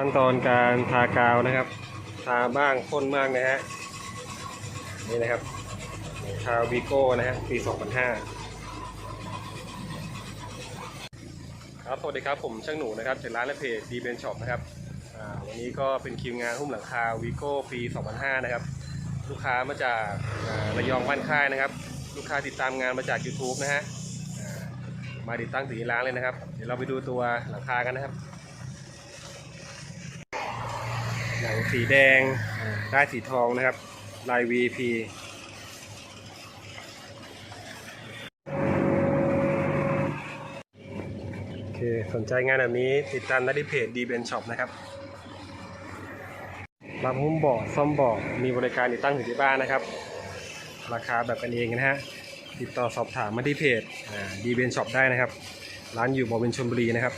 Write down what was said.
ขั้นตอนการทากาวนะครับ ทาบ้างพ่นบ้างนะฮะนี่นะครับคาวีโก้นะฮะปี 2005 ครับสวัสดีครับผมช่างหนูนะครับจากร้านและเพจดีเบนช็อปนะครับวันนี้ก็เป็นคิวงานหุ้มหลังคาวีโก้ปี 2005 นะครับ ลูกค้ามาจากระยองบ้านค่ายนะครับ ลูกค้าติดตามงานมาจาก YouTube นะฮะมาติดตั้งถึงร้านเลยนะครับ เดี๋ยวเราไปดูตัวหลังคากันนะครับ หนังสีแดงอ่าได้สีทองนะครับ ลาย VP โอเค สนใจงานแบบนี้ติดตามได้ที่เพจดีเบนช็อปนะครับรับหุ้มเบาะซ่อมเบาะมีบริการติดตั้งถึงที่บ้านนะครับ ราคาแบบกันเองนะฮะ ติดต่อสอบถามมาที่เพจดีเบนช็อปได้นะครับ ร้านอยู่บวินชลบุรีนะครับ